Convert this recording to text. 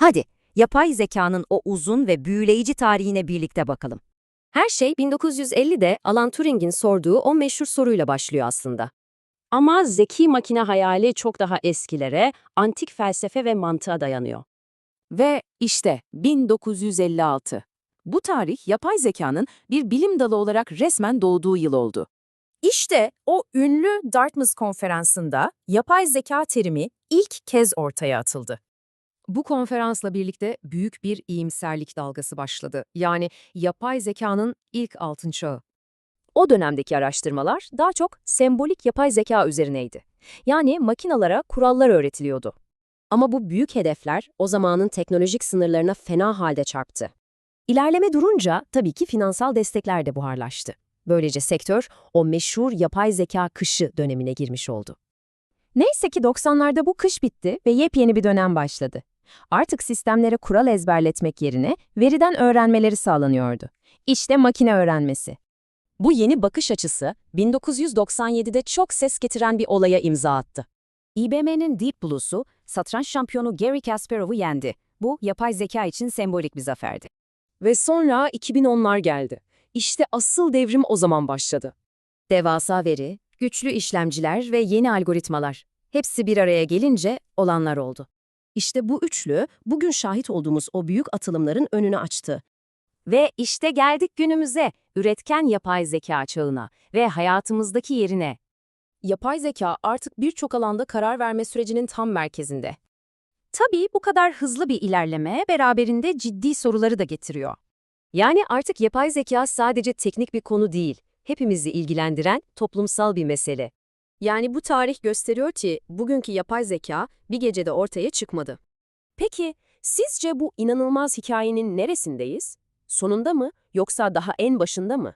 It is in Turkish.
Hadi, yapay zekanın o uzun ve büyüleyici tarihine birlikte bakalım. Her şey 1950'de Alan Turing'in sorduğu o meşhur soruyla başlıyor aslında. Ama zeki makine hayali çok daha eskilere, antik felsefe ve mantığa dayanıyor. Ve işte 1956. Bu tarih yapay zekanın bir bilim dalı olarak resmen doğduğu yıl oldu. İşte o ünlü Dartmouth konferansında yapay zeka terimi ilk kez ortaya atıldı. Bu konferansla birlikte büyük bir iyimserlik dalgası başladı. Yani yapay zekanın ilk altın çağı. O dönemdeki araştırmalar daha çok sembolik yapay zeka üzerineydi. Yani makinalara kurallar öğretiliyordu. Ama bu büyük hedefler o zamanın teknolojik sınırlarına fena halde çarptı. İlerleme durunca tabii ki finansal destekler de buharlaştı. Böylece sektör o meşhur yapay zeka kışı dönemine girmiş oldu. Neyse ki 90'larda bu kış bitti ve yepyeni bir dönem başladı. Artık sistemlere kural ezberletmek yerine veriden öğrenmeleri sağlanıyordu. İşte makine öğrenmesi. Bu yeni bakış açısı 1997'de çok ses getiren bir olaya imza attı. IBM'nin Deep Blue'su satranç şampiyonu Gary Kasparov'u yendi. Bu, yapay zeka için sembolik bir zaferdi. Ve sonra 2010'lar geldi. İşte asıl devrim o zaman başladı. Devasa veri, güçlü işlemciler ve yeni algoritmalar. Hepsi bir araya gelince olanlar oldu. İşte bu üçlü bugün şahit olduğumuz o büyük atılımların önünü açtı. Ve işte geldik günümüze, üretken yapay zeka çağına ve hayatımızdaki yerine. Yapay zeka artık birçok alanda karar verme sürecinin tam merkezinde. Tabii bu kadar hızlı bir ilerleme beraberinde ciddi soruları da getiriyor. Yani artık yapay zeka sadece teknik bir konu değil, hepimizi ilgilendiren toplumsal bir mesele. Yani bu tarih gösteriyor ki bugünkü yapay zeka bir gecede ortaya çıkmadı. Peki sizce bu inanılmaz hikayenin neresindeyiz? Sonunda mı yoksa daha en başında mı?